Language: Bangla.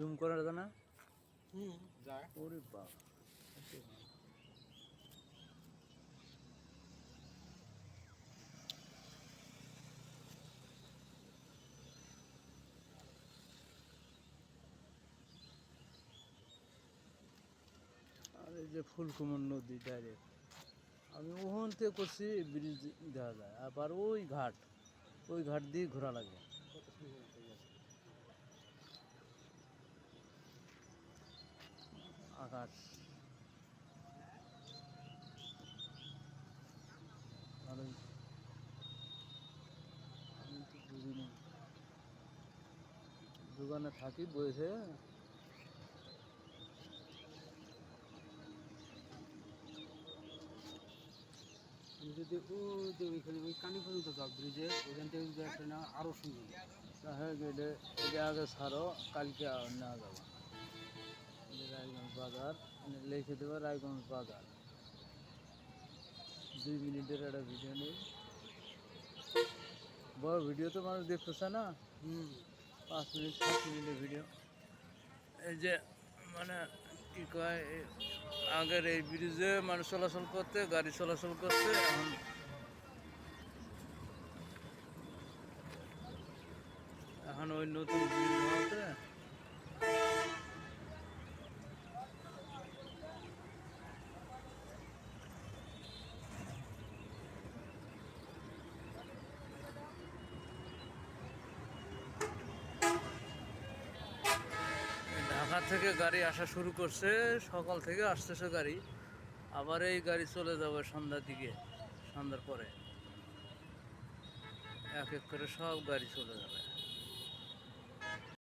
জুম করা যায় না। হুম। যায় ওরে বাবা। আর এই যে ফুলকুমন নদী ডাইরেক্ট আমি ওখান থেকে করছি ব্রিজ দেখা যায়। আবার ওই ঘাট ওই ঘাট দিয়ে ঘোরা লাগে কত সুন্দর হয়ে গেছে। আকাশ। আর দোকানে থাকি বসে যদি ওই যাও আরও সুন্দর। হ্যাঁ গেলে আগে ছাড়ো, কালকে আর না যাব বাজার লিখে দেবো রায়গঞ্জ বাজার। দুই মিনিটের একটা ভিডিও নেই। বড় ভিডিও তো মানুষ দেখতেছে না? হুম। পাঁচ মিনিট সাত মিনিটের ভিডিও এই যে মানে কি কয় আগের এই ব্রিজে মানুষ চলাচল করতে গাড়ি চলাচল করতে এখন এখন ওই নতুন ব্রিজ হওয়াতে থেকে গাড়ি আসা শুরু করছে, সকাল থেকে আসতেছে গাড়ি। আবার এই গাড়ি চলে যাবে সন্ধ্যার দিকে, সন্ধ্যার পরে। এক এক করে সব গাড়ি চলে যাবে।